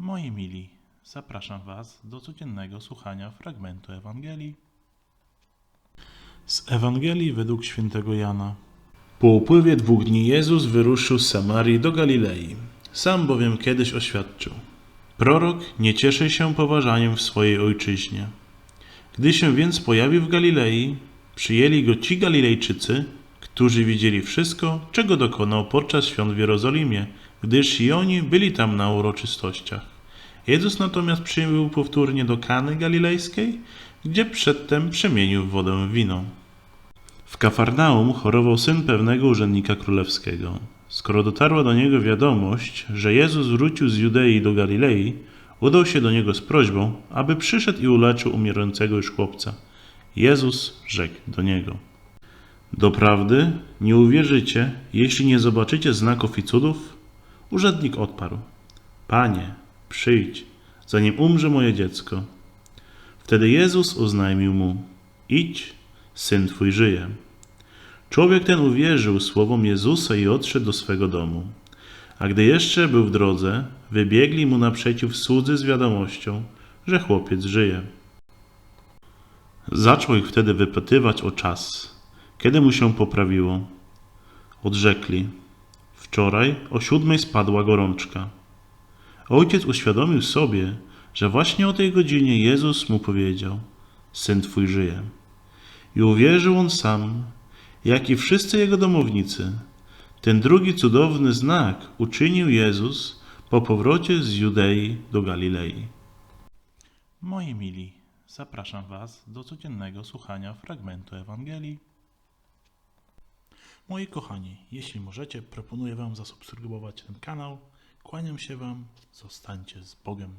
Moi mili, zapraszam Was do codziennego słuchania fragmentu Ewangelii. Z Ewangelii według świętego Jana. Po upływie dwóch dni Jezus wyruszył z Samarii do Galilei. Sam bowiem kiedyś oświadczył: Prorok nie cieszy się poważaniem w swojej ojczyźnie. Gdy się więc pojawił w Galilei, przyjęli go ci Galilejczycy, którzy widzieli wszystko, czego dokonał podczas świąt w Jerozolimie, gdyż i oni byli tam na uroczystościach. Jezus natomiast przybył powtórnie do Kany Galilejskiej, gdzie przedtem przemienił wodę w wino. W Kafarnaum chorował syn pewnego urzędnika królewskiego. Skoro dotarła do niego wiadomość, że Jezus wrócił z Judei do Galilei, udał się do niego z prośbą, aby przyszedł i uleczył umierającego już chłopca. Jezus rzekł do niego: Doprawdy nie uwierzycie, jeśli nie zobaczycie znaków i cudów? Urzędnik odparł: Panie, przyjdź, zanim umrze moje dziecko. Wtedy Jezus oznajmił mu: Idź, syn twój żyje. Człowiek ten uwierzył słowom Jezusa i odszedł do swego domu. A gdy jeszcze był w drodze, wybiegli mu naprzeciw słudzy z wiadomością, że chłopiec żyje. Zaczął ich wtedy wypytywać o czas, kiedy mu się poprawiło. Odrzekli: Wczoraj o siódmej spadła gorączka. Ojciec uświadomił sobie, że właśnie o tej godzinie Jezus mu powiedział: Syn twój żyje. I uwierzył on sam, jak i wszyscy jego domownicy. Ten drugi cudowny znak uczynił Jezus po powrocie z Judei do Galilei. Moi mili, zapraszam Was do codziennego słuchania fragmentu Ewangelii. Moi kochani, jeśli możecie, proponuję Wam zasubskrybować ten kanał. Kłaniam się Wam, zostańcie z Bogiem.